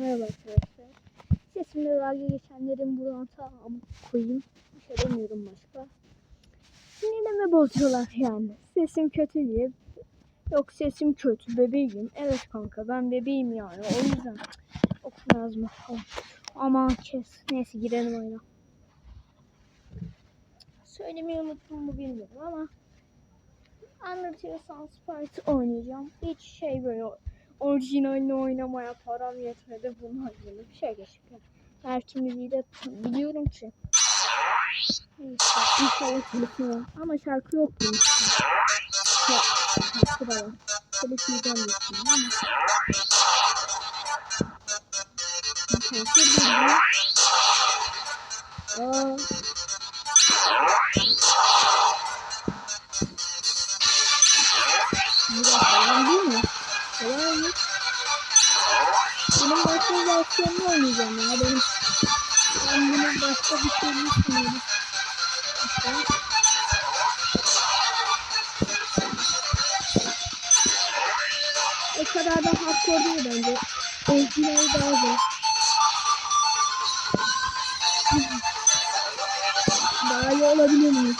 Merhaba arkadaşlar. Sesimle dalga geçenlerin buradan tamam koyayım. Bir şey demiyorum başka. Sinirimi bozuyorlar yani. Sesim kötü diye. Yok sesim kötü bebeğim. Evet kanka ben bebeğim yani. O yüzden okumaz mı? Aman kes. Neyse girelim oyuna. Söylemeyi unuttum mu bilmiyorum ama Sans Party oynayacağım. Hiç şey böyle orijinalini oynamaya param yetmedi. Bunu oynayalım. Bir şey geçip ya. Her kimliği de biliyorum ki. Var. Ama şarkı yok bunun için. Şarkı da var. Benim başka versiyonunu oynayacağım ya benim. Ben bunu başka bir şey düşünüyorum. O kadar da hardcore değil bence. Orijinali daha zor. Daha iyi olabilir mi?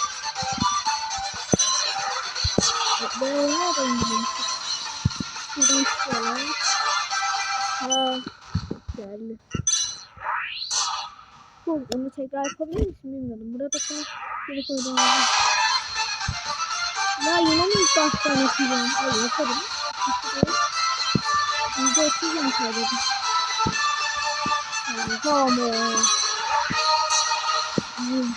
Ben nereden bileyim? Şuradan çıkıyorlar. Ha, geldi. Bu, onu tekrar yapabilir misin bilmiyorum. Burada sen geri koydum. Ya yine mi ilk baştan yapacağım? Hayır yaparım. Yüzde otuz mu kaybettim? Tamam. Hmm.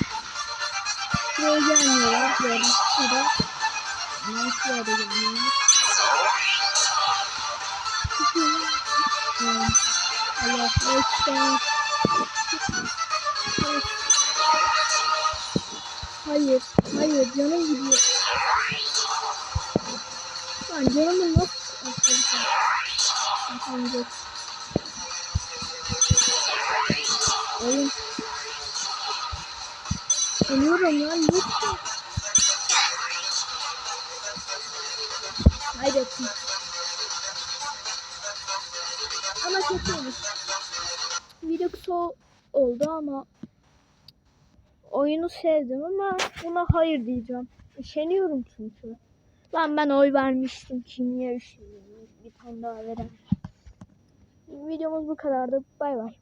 Şuraya gelmiyorlar. Şurada. Nasıl yerde gelmiyorlar? Hmm. Allah ekber. Hayır, hayır canım gidiyor. Lan canımın nasıl? Arkadaşlar. Arkadaşlar. Oğlum. Ölüyorum lan lütfen. Kaybettim. Ama kötüymüş. Video kısa oldu ama oyunu sevdim ama buna hayır diyeceğim. Üşeniyorum çünkü. Lan ben oy vermiştim ki niye üşeniyorum? Bir tane daha veren. Videomuz bu kadardı. Bay bay.